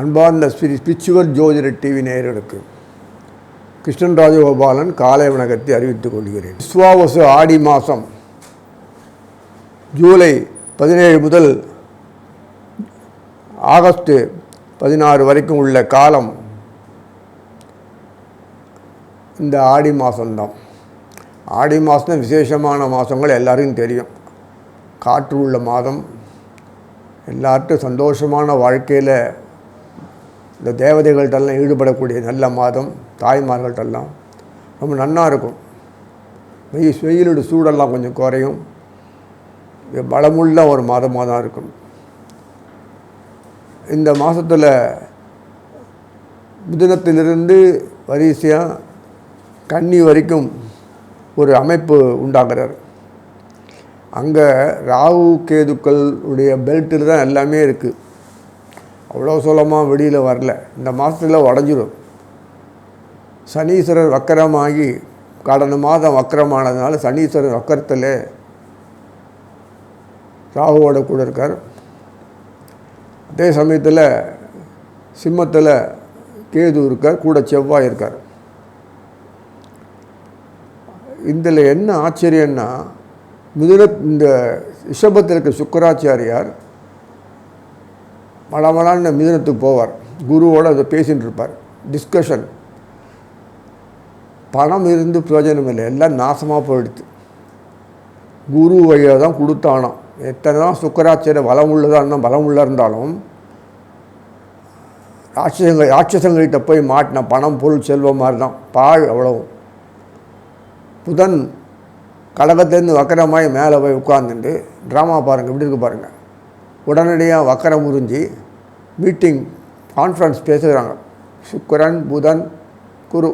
அன்பார்ந்த ஸ்பிரி ஸ்பிரிச்சுவல் ஜோதிட டிவி நேயர்களுக்கு கிருஷ்ணன் ராஜகோபாலன் காலை வணக்கத்தை அறிவித்துக் கொள்கிறேன். விஸ்வாவசு ஆடி மாதம் ஜூலை பதினேழு முதல் ஆகஸ்ட் பதினாறு வரைக்கும் உள்ள காலம் இந்த ஆடி மாதம்தான் ஆடி மாதம் விசேஷமான மாதங்கள் எல்லாருக்கும் தெரியும். காற்று உள்ள மாதம். எல்லார்ட்டும் சந்தோஷமான வாழ்க்கையில் இந்த தேவதைகள்கிட்டெல்லாம் ஈடுபடக்கூடிய நல்ல மாதம் தாய்மார்கள்ட்டெல்லாம் ரொம்ப நல்லா இருக்கும். வெயில் வெயிலோட சூடெல்லாம் கொஞ்சம் குறையும். பலமுள்ள ஒரு மாதமாக தான் இருக்கும். இந்த மாதத்தில் புதினத்திலிருந்து வரிசையாக கன்னி வரைக்கும் ஒரு அமைப்பு உண்டாகிறார் அங்கே ராகு கேதுக்களுடைய பெல்ட்டில் தான் எல்லாமே இருக்குது அவ்வளோ சுலமாக வெளியில் வரல. இந்த மாதத்தில் உடஞ்சிரும். சனீஸ்வரர் வக்கரமாகி கடந்த மாதம் வக்கரமானதுனால சனீஸ்வரர் வக்கரத்தில் ராகுவோட கூட இருக்கார். அதே சமயத்தில் சிம்மத்தில் கேது இருக்கார் கூட செவ்வாய் இருக்கார். இதில் என்ன ஆச்சரியன்னா மிதுன இந்த ரிஷபத்தில் இருக்க சுக்கராச்சாரியார் மலமலான மிதுனத்துக்கு போவார். குருவோடு அதை பேசிகிட்டு இருப்பார். டிஸ்கஷன் பணம் இருந்து பிரயோஜனம் இல்லை. எல்லாம் நாசமாக போயிடுது. குரு வழியாக தான் கொடுத்தானோம். எத்தனை தான் சுக்கராச்சாரிய பலம் உள்ளதாக பலம் உள்ள இருந்தாலும் ராட்சசங்கள் ராட்சசங்கள்கிட்ட போய் மாட்டின பணம் பொருள் செல்வம் மாதிரி தான். பாழ் அவ்வளவும் புதன் கடகத்துலேருந்து வக்கரமாய் மேலே போய் உட்காந்துட்டு ட்ராமா பாருங்கள் இப்படி இருக்கு பாருங்கள் உடனடியாக வக்கரம் உறிஞ்சி மீட்டிங் கான்ஃபரன்ஸ் பேசுகிறாங்க. சுக்கரன் புதன் குரு.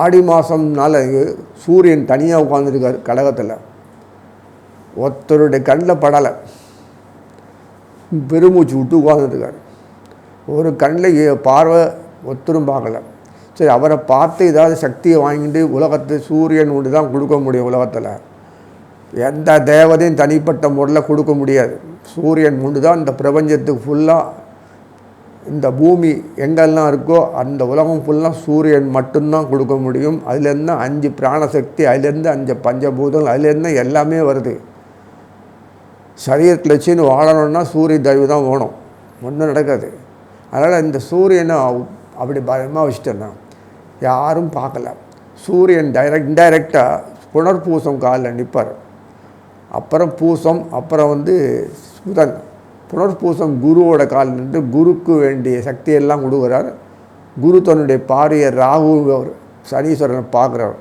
ஆடி மாதம்னால சூரியன் தனியாக உட்காந்துருக்கார் கடகத்தில் ஒருத்தருடைய கண்ணில் படலை. பெருமூச்சு விட்டு உட்காந்துருக்கார் ஒரு கண்ணில் பார்வை ஒத்தரும் பார்க்கலை. சரி அவரை பார்த்து ஏதாவது சக்தியை வாங்கிட்டு உலகத்தை சூரியன் ஒன்று தான் கொடுக்க முடியும் உலகத்தில். எந்த தேவதையும் தனிப்பட்ட முறையில் கொடுக்க முடியாது. சூரியன் ஒன்று தான் இந்த பிரபஞ்சத்துக்கு ஃபுல்லாக இந்த பூமி எங்கெல்லாம் இருக்கோ அந்த உலகம் ஃபுல்லாக சூரியன் மட்டும்தான் கொடுக்க முடியும். அதுலேருந்து அஞ்சு பிராணசக்தி அதுலேருந்து அஞ்சு பஞ்சபூதங்கள் அதுலேருந்து எல்லாமே வருது. சரீரத்தில் வச்சுன்னு வாழணும்னா சூரிய தயவு தான் வேணும். ஒன்றும் நடக்காது. அதனால் இந்த சூரியனை அப்படி பயமாக வச்சுட்டேன்னா யாரும் பார்க்கல. சூரியன் டைரக்ட் இன்டைரக்டாக புனர்பூசம் காலில் நிற்பார் அப்புறம் பூசம் அப்புறம் வந்து புதன். புனர்பூசம் குருவோட கால் நின்று குருக்கு வேண்டிய சக்தியெல்லாம் கொடுக்குறார். குரு தன்னுடைய பாரிய ராகு சனீஸ்வரனை பார்க்குறவர்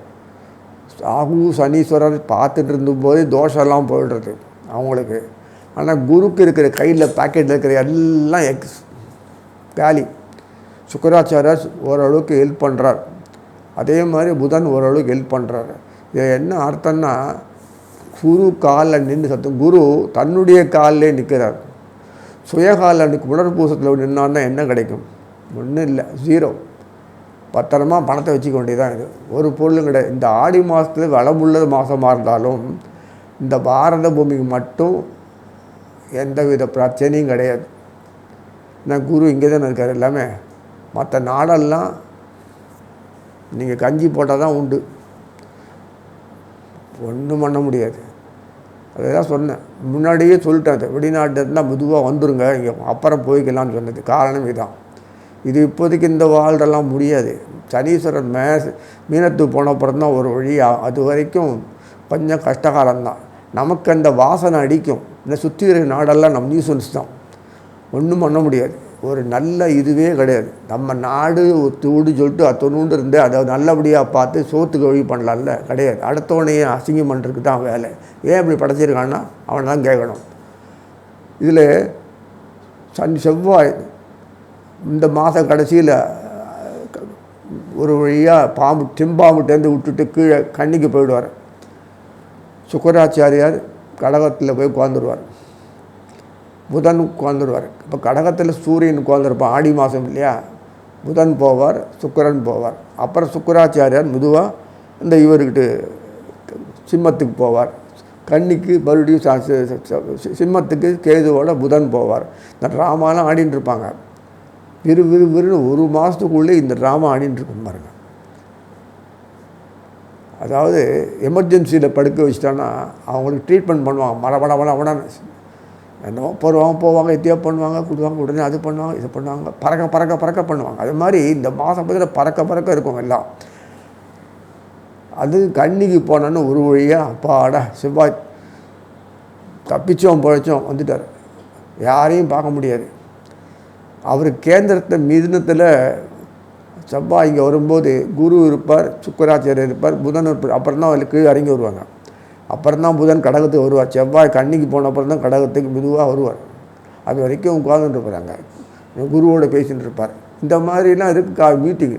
ராகு சனீஸ்வரர் பார்த்துட்டு இருந்தபோதே தோஷம்லாம் போயிடுறது அவங்களுக்கு. ஆனால் குருக்கு இருக்கிற கையில் பாக்கெட்டில் இருக்கிற எல்லாம் எக்ஸ் வேலி சுக்கராச்சாரியர் ஓரளவுக்கு ஹெல்ப் பண்ணுறார் அதே மாதிரி புதன் ஓரளவுக்கு ஹெல்ப் பண்ணுறாரு இது என்ன அர்த்தம்னா குரு காலில் நின்று சத்தம் குரு தன்னுடைய காலிலே நிற்கிறார் சுயகாலில் புனர்பூசத்தில் உணர்பூசத்தில் நின்னான்னா என்ன கிடைக்கும்? ஒன்றும் இல்லை ஜீரோ பத்திரமா பணத்தை வச்சுக்க வேண்டியதான் இது ஒரு பொருளும் கிடையாது. இந்த ஆடி மாதத்தில் வளமுள்ள மாதமாக இருந்தாலும் இந்த பாரத பூமிக்கு மட்டும் எந்த வித பிரச்சனையும் கிடையாது. நான் குரு இங்கே தானே இருக்கார் எல்லாமே. மற்ற நாடெல்லாம் நீங்கள் கஞ்சி போட்டால் தான் உண்டு. ஒன்றும் பண்ண முடியாது. அதுதான் சொன்னேன். முன்னாடியே சொல்லிட்டேன் அது. வெளிநாட்டு இருந்தால் மெதுவாக வந்துருங்க. இங்கே அப்புறம் போய்க்கலாம்னு சொன்னது. காரணம் இதுதான் இது இப்போதைக்கு இந்த வாழ்றெல்லாம் முடியாது. சனீஸ்வரன் மே மீனத்துக்கு போன அப்புறம் தான் ஒரு வழியாக அது வரைக்கும் கொஞ்சம் கஷ்டகாலம்தான். நமக்கு அந்த வாசனை அடிக்கும். இந்த சுற்றி இருக்கிற நாடெல்லாம் நம்ம நியூசன்ஸ் தான். ஒன்றும் பண்ண முடியாது. ஒரு நல்ல இதுவே கிடையாது. நம்ம நாடு ஒத்துவிடு சொல்லிட்டு அத்தொண்டு இருந்து அதை நல்லபடியாக பார்த்து சோத்துக்கு வழி பண்ணலாம்ல? கிடையாது. அடுத்தவனையும் அசிங்கம் பண்ணுறதுக்கு தான் வேலை. ஏன் இப்படி படைச்சிருக்கான்னா அவனை தான் கேட்கணும். இதில் சன் செவ்வாய் இந்த மாத கடைசியில் ஒரு வழியாக பாம்பு டிம்பாம்புட்டேருந்து விட்டுட்டு கீழே கண்ணிக்கு போயிடுவார். சுக்கராச்சாரியார் கடகத்தில் போய் உட்காந்துருவார். புதன் உட்காந்துருவார் இப்போ கடகத்தில் சூரியன் உட்காந்துருப்பான் ஆடி மாதம் இல்லையா? புதன் போவார் சுக்கரன் போவார். அப்புறம் சுக்கராச்சாரியார் மெதுவாக இந்த இவர்கிட்ட சிம்மத்துக்கு போவார். கன்னிக்கு மறுபடியும் சிம்மத்துக்கு கேதுவோட புதன் போவார். இந்த ட்ராமாலாம் ஆடின்னு இருப்பாங்க. விறு விறு விறுன்னு ஒரு மாதத்துக்குள்ளே இந்த ட்ராமா ஆடின்னு இருக்கும் பாருங்க. அதாவது எமர்ஜென்சியில் படுக்க வச்சிட்டான்னா அவங்களுக்கு ட்ரீட்மெண்ட் பண்ணுவாங்க. மர மட மட என்னவோ போடுவாங்க போவாங்க எத்தையோ பண்ணுவாங்க கொடுவாங்க உடனே அது பண்ணுவாங்க இது பண்ணுவாங்க பறக்க பறக்க பறக்க பண்ணுவாங்க. அது மாதிரி இந்த மாதம் பக்கத்தில் பறக்க பறக்க இருக்கும் எல்லாம். அது கண்ணிக்கு போனோன்னு ஒரு வழியாக அப்பாடா செவ்வாய் தப்பிச்சோம் பிழைச்சோம் வந்துட்டார். யாரையும் பார்க்க முடியாது. அவர் கேந்திரத்தை மிதினத்தில் செவ்வாய் இங்கே வரும்போது குரு இருப்பார் சுக்கராச்சாரியர் இருப்பார் புதன் இருப்பார் அப்புறம் தான் அவருக்கு கீழே இறங்கி வருவாங்க. அப்புறம் தான் புதன் கடகத்துக்கு வருவார். செவ்வாய் கன்னிக்கு போன அப்புறம் தான் கடகத்துக்கு மெதுவாக வருவார். அது வரைக்கும் உட்காந்துட்டு இருப்பாங்க. குருவோட பேசிட்டு இருப்பார். இந்த மாதிரிலாம் இருக்குது கா மீட்டிங்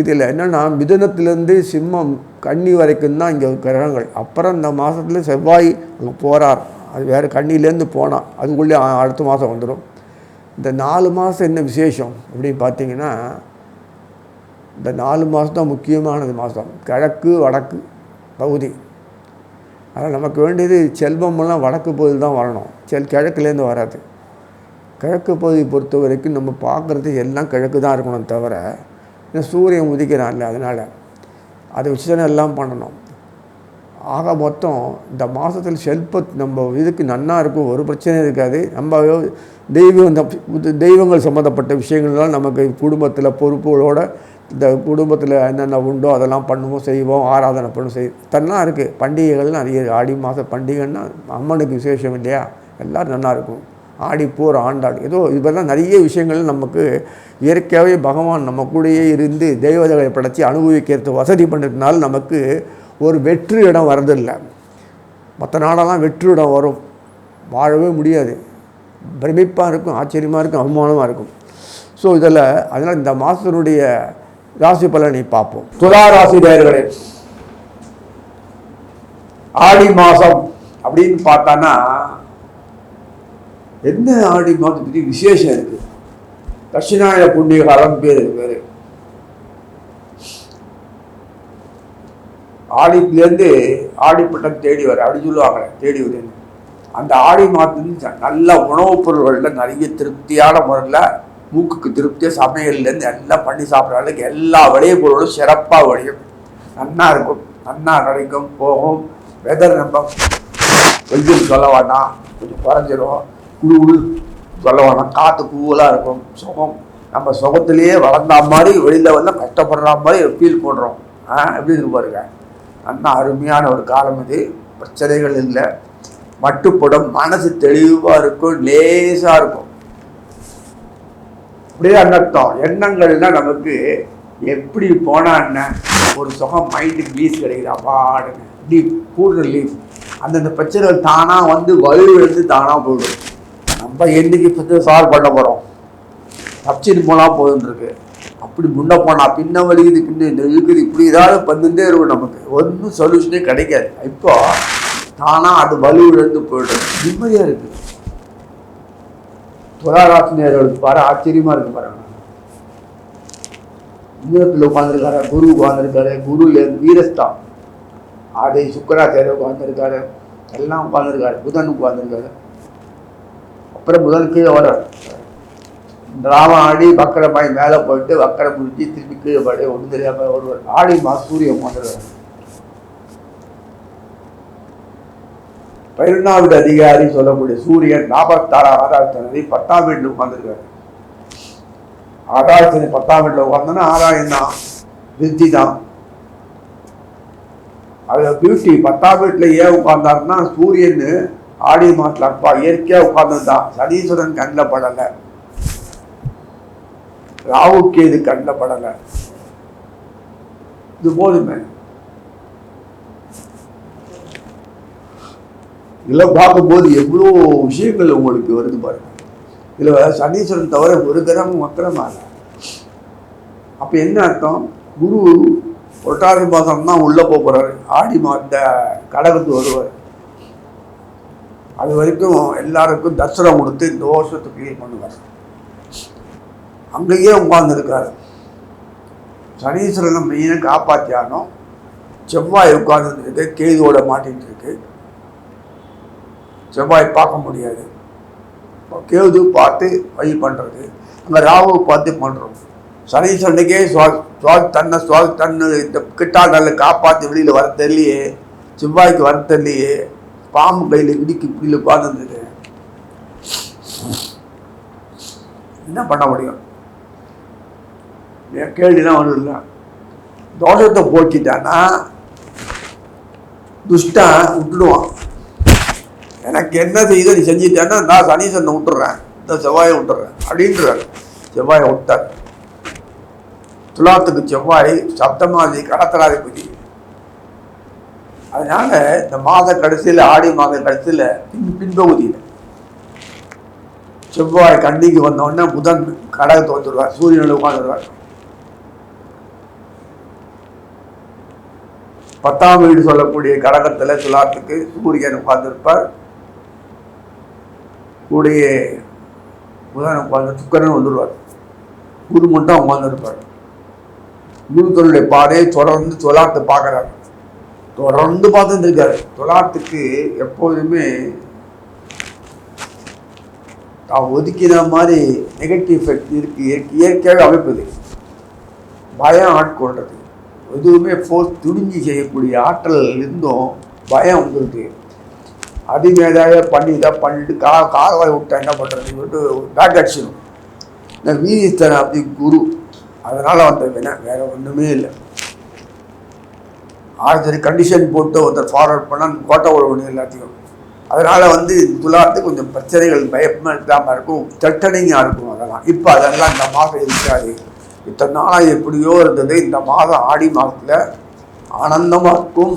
இதில் என்னென்னா மிதுனத்திலேருந்து சிம்மம் கன்னி வரைக்கும் தான் இங்கே கிரகங்கள். அப்புறம் இந்த மாதத்துல செவ்வாய் அங்கே போகிறார் அது வேறு கண்ணிலேருந்து போனால் அதுக்குள்ளே அடுத்த மாதம் வந்துடும் இந்த நாலு மாதம் என்ன விசேஷம் அப்படின்னு பார்த்தீங்கன்னா இந்த நாலு மாதம் தான் முக்கியமானது மாதம் கிழக்கு வடக்கு பகுதி. அதனால் நமக்கு வேண்டியது செல்வமெல்லாம் வடக்கு பகுதி தான் வரணும். செல் கிழக்குலேருந்து வராது. கிழக்கு பகுதியை பொறுத்த வரைக்கும் நம்ம பார்க்குறது எல்லாம் கிழக்கு தான் இருக்கணும் தவிர இந்த சூரியன் உதிக்கிறான்ல அதனால் அதை வச்சு தானே எல்லாம் பண்ணணும். ஆக மொத்தம் இந்த மாதத்தில் செல்ப நம்ம இதுக்கு நன்னா இருக்கும் ஒரு பிரச்சனையும் இருக்காது. நம்ம தெய்வம் இந்த தெய்வங்கள் சம்மந்தப்பட்ட விஷயங்கள்லாம் நமக்கு குடும்பத்தில் பொறுப்புகளோட இந்த குடும்பத்தில் என்னென்ன உண்டோ அதெல்லாம் பண்ணுவோம் செய்வோம் ஆராதனை பண்ணுவோம் செய் தன்னா இருக்குது பண்டிகைகள் நிறைய ஆடி மாத பண்டிகைன்னா அம்மனுக்கு விசேஷம் இல்லையா? எல்லோரும் நல்லாயிருக்கும் ஆடி போர் ஆண்டாடு ஏதோ இதெல்லாம் நிறைய விஷயங்கள் நமக்கு இயற்கையாகவே பகவான் நம்ம கூடயே இருந்து தெய்வதைகளை படைச்சி அனுபவிக்கிறது வசதி பண்ணுறதுனால நமக்கு ஒரு வெற்று இடம் வரதில்லை மற்ற நாடெல்லாம் வெற்று இடம் வரும். வாழவே முடியாது. பிரமிப்பாக இருக்கும் ஆச்சரியமாக இருக்கும் அவமானமாக இருக்கும். ஸோ இதில் அதனால் இந்த மாதத்தினுடைய ராசி பலனை பார்ப்போம். துலா ராசி நேர்களே ஆடி மாதம் அப்படின்னு பார்த்தானா என்ன ஆடி மாதத்தை பற்றி விசேஷம் இருக்கு? தட்சிணாய புண்ணிய காலம் பேர் வேறு. ஆடிப்புலேருந்து ஆடிப்பட்டம் தேடி வர அப்படி சொல்லுவாங்க தேடி வருது. அந்த ஆடி மாதத்துல நல்ல உணவுப் பொருள்களில் நிறைய திருப்தியான முறையில் மூக்குக்கு திருப்தியாக சமையல்லேருந்து எல்லாம் பண்ணி சாப்பிட்ற அளவுக்கு எல்லா விளைய பொருளும் சிறப்பாக விளையும் நன்னா இருக்கும். நன்னா கிடைக்கும். போகும். வெதர் நம்ம வெயில் சொல்ல வேண்டாம் கொஞ்சம் குறைஞ்சிரும். குழு குழு சொல்ல வேண்டாம் காற்று கூலாக இருக்கும். சுகம். நம்ம சுகத்திலேயே வளர்ந்தா மாதிரி வெளியில் வந்து கஷ்டப்படுற மாதிரி ஃபீல் பண்ணுறோம் ஆ எப்படி இருக்கு பாருங்க. அண்ணா அருமையான ஒரு காலம் இது. பிரச்சனைகள் இல்லை. மட்டுப்படும். மனசு தெளிவாக இருக்கும். லேசாக இருக்கும். அப்படியே அர்த்தம். எண்ணங்கள்னா நமக்கு எப்படி போனா என்ன? ஒரு சுகம் மைண்டுக்கு லீஸ் கிடைக்குது. அப்பாடுங்க லீஃப் கூடுற லீஃப் அந்தந்த பிரச்சனைகள் தானாக வந்து வலுவிழுந்து தானாக போயிடும். நம்ம என்றைக்கு பிரச்சனை சால்வ் பண்ண போகிறோம் தப்பிச்சுட்டு போனால் போதுன்னு இருக்கு அப்படி முன்ன போனால் பின்ன வலிக்குது பின்ன இந்த இருக்குது இப்படி ஏதாவது வந்துட்டே இருக்கும் நமக்கு. ஒன்றும் சொல்யூஷனே கிடைக்காது. இப்போ தானாக அது வலுவிழந்து போயிடும். நிம்மதியாக இருக்குது துளாராசினியர்களுக்கு பாரு ஆச்சரியமா இருக்கு பாருங்க. இன்னத்தில் உட்காந்துருக்காரு குரு உட்காந்துருக்காரு குருல வீரஸ்தான் ஆடை சுக்கராச்சாரிய உட்காந்துருக்காரு எல்லாம் உட்காந்துருக்காரு புதன் உட்காந்துருக்காரு அப்புறம் புதன் கீழே வர ராம ஆடி வக்கரமாய் மேலே போயிட்டு வக்கரம் முடிச்சு திருப்பி கீழே பாடி ஒன்றும் தெரியாம ஒருவர் ஆடி மா சூரியன் உட்காந்துருக்காரு பயிர்நாவிட அதிகாரி சொல்லக்கூடிய சூரியன் நாற்பத்தாறாம் ஆதாரத்தினரை பத்தாம் வீட்டில் உட்காந்துருக்காரு ஆதாரத்தினை பத்தாம் வீட்டில் உட்காந்தோன்னா ஆதாயம் தான் வித்தி தான். அது பியூட்டி பத்தாம் வீட்டில் ஏன் உட்கார்ந்தாருன்னா சூரியன் ஆடி மாட்டில் அப்பா இயற்கையாக உட்கார்ந்துருந்தான் சனீஸ்வரன் கண்ணில் படலை. ராவுக்கு இது கண்ணில் படலை. இது போதுமே. இதெல்லாம் பார்க்கும்போது எவ்வளோ விஷயங்கள் உங்களுக்கு வருது பாருங்க. இதில் சனீஸ்வரன் தவிர ஒரு கிரகம் மக்கரமாக அப்போ என்ன அர்த்தம்? குரு புரட்டாதி மாதம் தான் உள்ளே போக போகிறாரு ஆடி மாத கடகத்து வருவார். அது வரைக்கும் எல்லாருக்கும் தர்சனம் கொடுத்து இந்த வருஷத்தை கிளியர் பண்ணுவார். அங்கேயே உட்கார்ந்துருக்காரு சனீஸ்வரனை மெயினாக காப்பாற்றியானோ செவ்வாய் உட்கார்ந்துருக்கு கேதுவோட மாட்டிகிட்டு இருக்கு. செவ்வாய் பார்க்க முடியாது. கேது பார்த்து வழி பண்ணுறது அங்கே ராகு பார்த்து பண்ணுறோம் சனி சண்டைக்கே சுவா தன்னை சுவா தன்னு இந்த கிட்டாண்டல்ல காப்பாற்றி வெளியில் வர தெரியலையே. செவ்வாய்க்கு வர தெரியலையே. பாம்பு கையில் இடிக்கு கீழே உட்காந்துருந்தது என்ன பண்ண முடியும்? என் கேள்விலாம் ஒன்றும் இல்லை. தோஷத்தை போக்கிட்டான்னா துஷ்டன் விட்டுடுவான். எனக்கு என்ன செய்த நீ செஞ்சுட்டேன்னா நான் சனீசனை விட்டுறேன். இந்த செவ்வாயை விட்டுறேன். அப்படின்றார். செவ்வாயை விட்டார். துலாத்துக்கு செவ்வாய் சப்தமாதி கடத்தலாதிபதி. அதனால இந்த மாத கடைசியில் ஆடி மாத கடைசியில் பின் பின்பகுதியில் செவ்வாய் கண்டிக்கு வந்த புதன் கடகத்தை வந்துடுவார் சூரியனில் உட்காந்துருவார் பத்தாம் வீடு சொல்லக்கூடிய கடகத்தில் துலாத்துக்கு சூரியன் உட்காந்துருப்பார் கூடிய உதாரணம் பார்த்து துக்கரன் வந்துடுவார் குரு மட்டும் உட்காந்துருப்பார் குருக்களுடைய தன்னுடைய பாதையை தொடர்ந்து துலாத்தை பார்க்குறாரு. தொடர்ந்து பார்த்துட்டு இருக்காரு. எப்போதுமே தான் ஒதுக்கின மாதிரி நெகட்டிவ் எஃபெக்ட் இருக்கு. இயற்கை- இயற்கையாகவே அமைப்பது. பயம் ஆட்கொள்றது. எதுவுமே ஃபோர்ஸ் துணிஞ்சு செய்யக்கூடிய ஆற்றல் இருந்தும் பயம் வந்துருக்கு அதிமேதாக பண்ணி இதை பண்ணிட்டு கா காரவாய் விட்டா என்ன பண்ணுறது சொல்லிட்டு பேக் அடிச்சிடும் இந்த வீரிஸ்தன் அப்படி குரு. அதனால் வந்த வினை வேற ஒன்றுமே இல்லை. ஆயிரத்தி கண்டிஷன் போட்டு ஒருத்தர் ஃபார்வர்ட் பண்ணால் கோட்டை ஒன்று எல்லாத்தையும். அதனால் வந்து துலாத்து கொஞ்சம் பிரச்சனைகள் பயமாக இல்லாமல் இருக்கும் தட்டனிங்காக இருக்கும் அதெல்லாம். இப்போ அதெல்லாம் இந்த மாதம் இருக்காது. இத்தனை நாளாக எப்படியோ இருந்தது. இந்த மாதம் ஆடி மாதத்தில் ஆனந்தமாக இருக்கும்.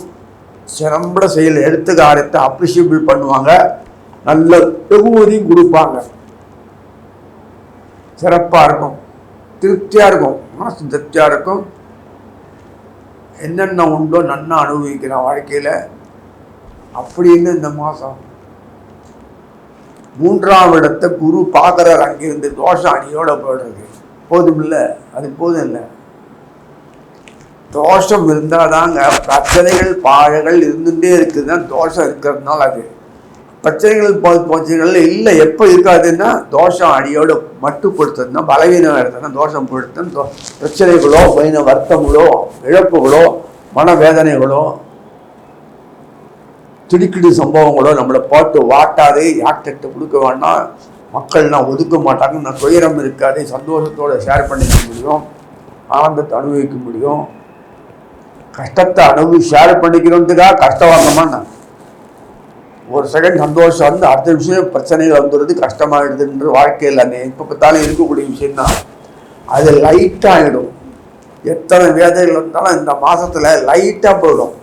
சிறம்பட செயல் எடுத்து காரியத்தை அப்ரிஷியபிள் பண்ணுவாங்க. நல்ல வெகுமதியும் கொடுப்பாங்க. சிறப்பாக இருக்கும். திருப்தியாக இருக்கும். மனசு திருப்தியாக இருக்கும். என்னென்ன உண்டோ நன்னா அனுபவிக்கிறேன் வாழ்க்கையில் அப்படின்னு இந்த மாதம் மூன்றாம் இடத்தை குரு பார்க்குறார் அங்கிருந்து தோஷம் அணியோட போடுறது போதும் இல்லை அது போதும் இல்லை. தோஷம் இருந்தால் தாங்க பிரச்சனைகள் பாழைகள் இருந்துகிட்டே இருக்குதுன்னா தோஷம் இருக்கிறதுனால அது. பிரச்சனைகள் பிரச்சனைகள் இல்லை. எப்போ இருக்காதுன்னா தோஷம் அடியோட மட்டுப்படுத்துறதுனா பலவீனம் எடுத்ததுன்னா தோஷம் படுத்துனா தோ- பிரச்சனைகளோ பைன வருத்தங்களோ இழப்புகளோ மனவேதனைகளோ திடுக்கிடு சம்பவங்களோ நம்மளை போட்டு வாட்டாது யார்கிட்ட கொடுக்க வேண்டாம் மக்கள்லாம் ஒதுக்க மாட்டாங்க. நான் துயரம் இருக்காது சந்தோஷத்தோடு ஷேர் பண்ணிக்க முடியும். ஆனந்தத்தை அனுபவிக்க முடியும். கஷ்டத்தை அனுபவி ஷேர் பண்ணிக்கிறதுக்காக கஷ்டம் வாங்கம்மா ஒரு செகண்ட் சந்தோஷம் வந்து அடுத்த விஷயம் பிரச்சனைகள் வந்துடுறது கஷ்டமாயிடுதுன்ற வாழ்க்கையில் அந்த இப்போ பார்த்தாலும் இருக்கக்கூடிய விஷயம் தான் அது லைட்டாகிடும் எத்தனை வேதைகள் இருந்தாலும் இந்த மாதத்தில் லைட்டாக போயிடும்.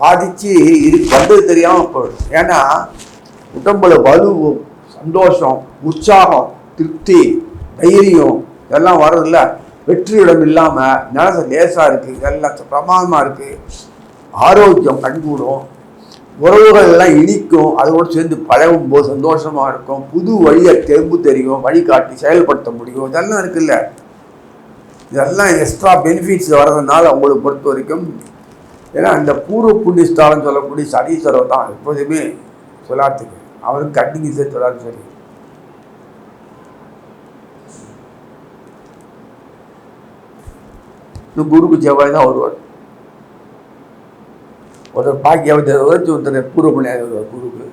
பாதிச்சு இது வந்தது தெரியாமல் போயிடும். ஏன்னா உடம்புல வலு சந்தோஷம் உற்சாகம் திருப்தி தைரியம் இதெல்லாம் வர்றதில்ல. வெற்றியிடம் இல்லாமல் மனசு லேசாக இருக்குது இதெல்லாம் பிரமாதமாக இருக்குது ஆரோக்கியம் கண்கூடும். உறவுகள் எல்லாம் இனிக்கும். அதோடு சேர்ந்து பழகும் போது சந்தோஷமாக இருக்கும். புது வழியை தெம்பு தெரியும் வழிகாட்டி செயல்படுத்த முடியும். இதெல்லாம் இருக்குல்ல. இதெல்லாம் எக்ஸ்ட்ரா பெனிஃபிட்ஸ் வர்றதுனால அவங்களை பொறுத்த வரைக்கும் ஏன்னா இந்த பூர்வ புண்ணியஸ்தானம் சொல்லக்கூடிய சனீஸ்வரர் தான் எப்போதுமே சொல்லாத்துக்கு. அவருக்கு கட்டிங் இசை சொல்லாது இந்த குருக்கு செவ்வாய் தான் வருவார். ஒருத்தர் பாக்கியாவதி வருவார் ஒருத்தர் பூர்வ புண்ணியாதி வருவார் குருக்கு.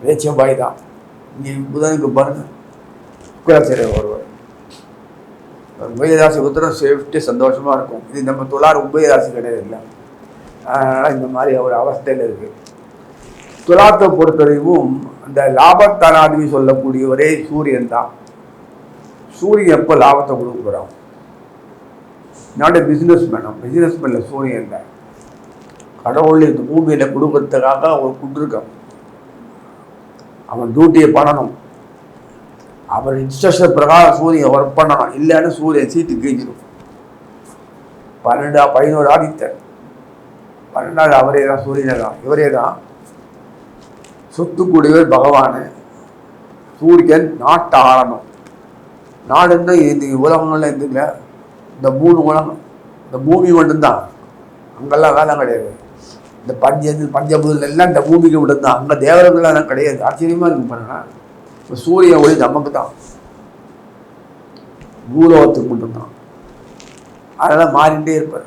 அதே செவ்வாய் தான். இங்கே புதனுக்கு பாருங்க குலசேரர் வருவார். உபயராசி உத்தரம் சேஃப்டி சந்தோஷமாக இருக்கும். இது நம்ம துளார் உபயராசி கிடையாது இல்லை. அதனால் இந்த மாதிரி ஒரு அவஸ்தையில் இருக்குது துலாத்தை பொறுத்தவரைக்கும் அந்த லாபத்தனாதிபதி சொல்லக்கூடியவரே சூரியன் தான். சூரியன் எப்போ லாபத்தை கொடுக்குறான் நாட் பிஸ்னஸ் மேனும் பிஸ்னஸ் மேனில் சூரியன் தான் கடவுள் இந்த பூமியில் குடும்பத்துக்காக அவன் கொடுத்துருக்கான் அவன் டியூட்டியை பண்ணணும். அவன் இன்ஸ்ட்ரக்ஷன் பிரகாரம் சூரியன் ஒர்க் பண்ணணும். இல்லைன்னு சூரியன் சீட்டு கிழிஞ்சிடும் பன்னெண்டா பதினோரு ஆதித்தர் பன்னெண்டாவது அவரே தான் சூரியனை தான் இவரே தான் சொத்துக்கூடியவர் பகவான். சூரியன் நாட்டை ஆளணும். நாடுன்னா இந்த உலகங்கள்ல எது இல்லை இந்த மூணு உலகம் இந்த பூமி மட்டும்தான். அங்கெல்லாம் வேலை கிடையாது. இந்த பஞ்ச பஞ்சபூதம் எல்லாம் இந்த பூமிக்கு மட்டும்தான். அங்கே தேவரங்கள்லாம் கிடையாது. ஆச்சரியமாக இருக்கு பாருங்க. இப்போ சூரிய ஒளி நமக்கு தான் பூலோகத்துக்கு மட்டும்தான். அதெல்லாம் மாறிட்டே இருப்பார்.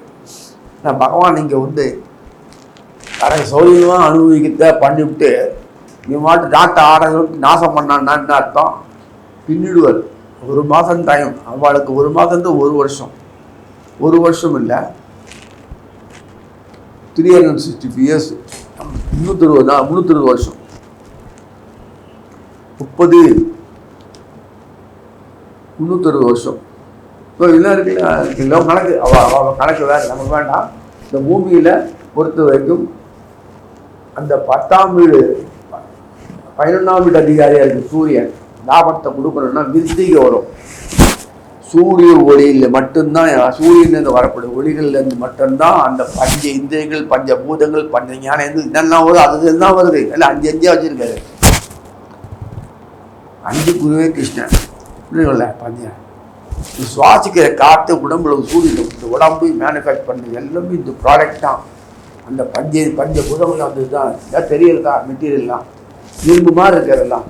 நான் பகவான் இங்கே வந்து தனக்கு சௌரியமாக அனுபவிக்கிறத பண்ணிவிட்டு இவன் மாட்டு நாட்டை ஆடகளுக்கு நாசம் பண்ணான்னா என்ன அர்த்தம்? பின்னிடுவார். ஒரு மாதம் டைம் அவளுக்கு ஒரு மாதம் ஒரு வருஷம். ஒரு வருஷம் இல்லை. த்ரீ ஹண்ட்ரட் சிக்ஸ்டி இயர்ஸ் முந்நூற்றி இருபது நாள் முந்நூற்றி இருபது வருஷம். முப்பது. முந்நூற்றி வருஷம். இப்போ இதெல்லாம் இருக்குல்ல இருக்குல்ல கணக்கு. அவ அவள் அவ கணக்கு வேறு நமக்கு வேண்டாம். இந்த பூமியில் பொறுத்த வரைக்கும் அந்த பத்தாம் வீடு பதினொன்றாம் வீடு அதிகாரியாக இருக்குது சூரியன் லாபத்தை கொடுக்கணும்னா விருத்திகை வரும். சூரிய ஒளியில் மட்டும்தான் சூரியன்லேருந்து வரப்படும் ஒளிகள்லேருந்து மட்டும்தான் அந்த பஞ்ச இந்திரியங்கள் பஞ்ச பூதங்கள் பஞ்ச ஞானம் எது இதெல்லாம் வரும். அது தான் வருது. எல்லாம் அஞ்சு அஞ்சா வச்சுருக்காரு. அஞ்சு குருவே கிருஷ்ணன். புரியுங்கள பஞ்சம் இது சுவாசிக்கிற காற்று உடம்புல சூரியன் இந்த உடம்பு மேனுஃபேக்ட் பண்ணுறது எல்லாமே இந்த ப்ராடக்ட் தான். அந்த பஞ்ச பஞ்ச புதங்கள் வந்து தான் இதான் தெரியறதா மெட்டீரியல்லாம் இரும்பு மாதிரி இருக்கிறதெல்லாம்.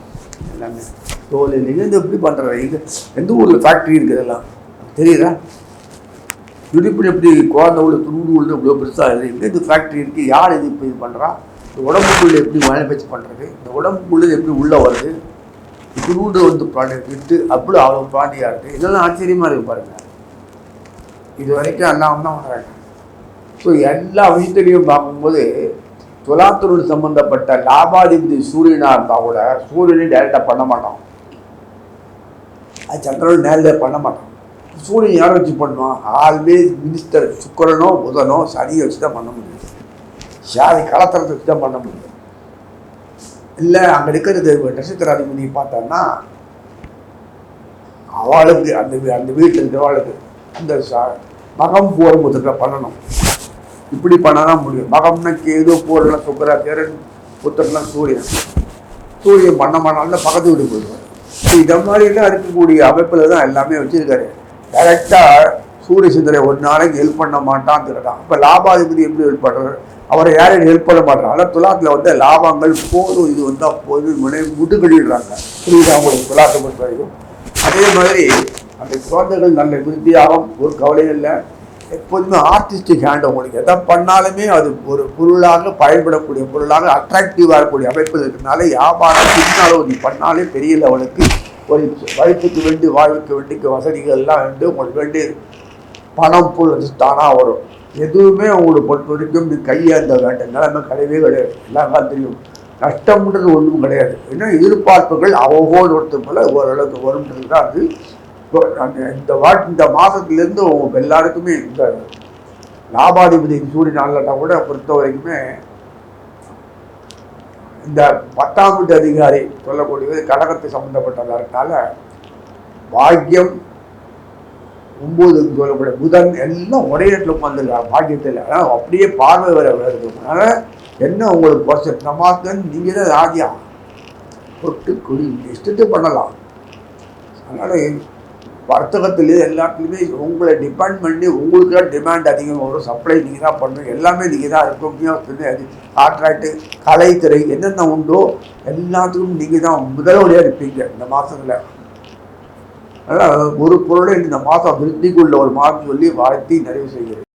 எல்லாமே. தோல் இருந்து எப்படி பண்ணுறாரு எங்க எந்த ஊரில் ஃபேக்ட்ரி இருக்கிறதெல்லாம் தெரியுதா? துடிப்பு எப்படி குழந்தை உள்ள துண்டு உள்ள இவ்வளோ பெருசாக இருக்குது எங்கே இது ஃபேக்ட்ரி இருக்குது யார் இது இப்போ இது பண்ணுறா இந்த உடம்புக்குள்ளே எப்படி மேனுஃபேக்சர் பண்ணுறது இந்த உடம்புக்குள்ளே எப்படி உள்ளே வருது? துருண்டு வந்து ப்ராடக்ட் விட்டு அப்படி அவ்வளோ பாண்டியாக இருக்குது இதெல்லாம் ஆச்சரியமாக இருக்குது பாருங்கள் இது வரைக்கும் எல்லாம் தான் வராங்க. ஸோ எல்லா விஷயத்துலையும் பார்க்கும்போது துலாத்தொழில் சம்பந்தப்பட்ட லாபாதிபதி சூரியனாக இருந்தால் கூட சூரியனை டைரெக்டாக பண்ண மாட்டோம் அது நேரில் பண்ண மாட்டோம் சூரியன் யாரை வச்சு பண்ணுவான்? ஆல்வேஸ் மினிஸ்டர் சுக்கரனோ புதனோ சனியை வச்சு தான் பண்ண முடியும். சாதி கலத்தரத்தை வச்சு தான் பண்ண முடியும். இல்லை அங்கே இருக்கிறது நட்சத்திராதிபதி பார்த்தோன்னா அவளுக்கு அந்த அந்த வீட்டில் இருக்கிறவளுக்கு அந்த சா மகம் போகிற புத்தகத்தில் பண்ணணும். இப்படி பண்ணாதான் முடியும். மகம்னா கேது போடலாம் சுக்கரா தேரன் புத்தர்லாம் சூரியன். சூரியன் பண்ண மாட்டாலும் பக்கத்து வீடு போயிடுவார் இதை மாதிரிலாம் இருக்கக்கூடிய அமைப்பில் தான் எல்லாமே வச்சுருக்காரு. டைரெக்டாக சூரிய சிந்தனை ஒரு நாளைக்கு ஹெல்ப் பண்ண மாட்டான்னு சொல்லிட்டான் அப்போ லாபாதிபதி எப்படி ஹெல்ப் பண்ணுறாரு அவரை யாரும் ஹெல்ப் பண்ண மாட்டாங்க ஆனால் துலாத்தில் வந்து லாபங்கள் போதும் இது வந்தால் போதும் முனை முட்டு கட்டிடுறாங்க புரியுதா அவங்களுக்கு துலாத்தை பொறுத்த வரைக்கும் அதே மாதிரி அந்த குழந்தைகள் நல்ல விருத்தியாகும் ஒரு கவலையும் இல்லை. எப்போதுமே ஆர்டிஸ்டிக் ஹேண்ட் உங்களுக்கு எதை பண்ணாலுமே அது ஒரு பொருளாக பயன்படக்கூடிய பொருளாக அட்ராக்டிவாக இருக்கக்கூடிய அமைப்பில் இருக்கிறனால வியாபாரம் அளவு நீ பண்ணாலே பெரிய லெவலுக்கு ஒரு வயிற்றுக்கு வேண்டி வாழ்வுக்கு வேண்டிக்கு வசதிகள் எல்லாம் வேண்டு உங்களுக்கு வேண்டி பணம் புல் தானாக வரும். எதுவுமே உங்களுக்கு பொறுத்த வரைக்கும் நீ கையேந்த வேண்டிய நிலைமை கிடையவே கிடையாது. எல்லாம் தெரியும் நஷ்டம்ன்றது ஒன்றும் கிடையாது. ஏன்னா எதிர்பார்ப்புகள் அவ்வளோ ஒருத்தர் போல ஓரளவுக்கு வரும்ன்றது தான் அது. இந்த வாட் இந்த மாதத்துலேருந்து எல்லாருக்குமே இந்த லாபாதிபதி சூரிய நாளில் கூட பொறுத்த வரைக்குமே இந்த பத்தாம் வீட்டு அதிகாரி சொல்லக்கூடியது கடகத்தை சம்மந்தப்பட்டதாக இருக்கனால பாக்கியம் ஒம்பதுன்னு சொல்லக்கூடிய புதன் எல்லாம் ஒரே இடத்துல உட்காந்துருக்காங்க பாக்கியத்தில். ஆனால் அப்படியே பார்வை வர வருது. என்ன உங்களுக்கு பர்சன் இந்த மாதம் நீங்கள் தான் ராஜியா. பொட்டு குடி இஷ்டத்தை பண்ணலாம். அதனால் வர்த்தகத்திலே எல்லாத்துலேயுமே உங்களை டிபெண்ட் பண்ணி உங்களுக்கு தான் டிமாண்ட் அதிகமாக வரும் சப்ளை நீங்கள் தான் பண்ணணும். எல்லாமே நீங்கள் தான் இருக்கும் அது கான்ட்ராக்டு கலைத்துறை என்னென்ன உண்டோ எல்லாத்துக்கும் நீங்கள் தான் முதல்வழியாக இருப்பீங்க இந்த மாதத்தில் அதனால் ஒரு பொருளை இந்த மாதம் விருத்திக்குள்ள ஒரு மாதம் சொல்லி வாழ்த்தி நிறைவு செய்கிறேன்.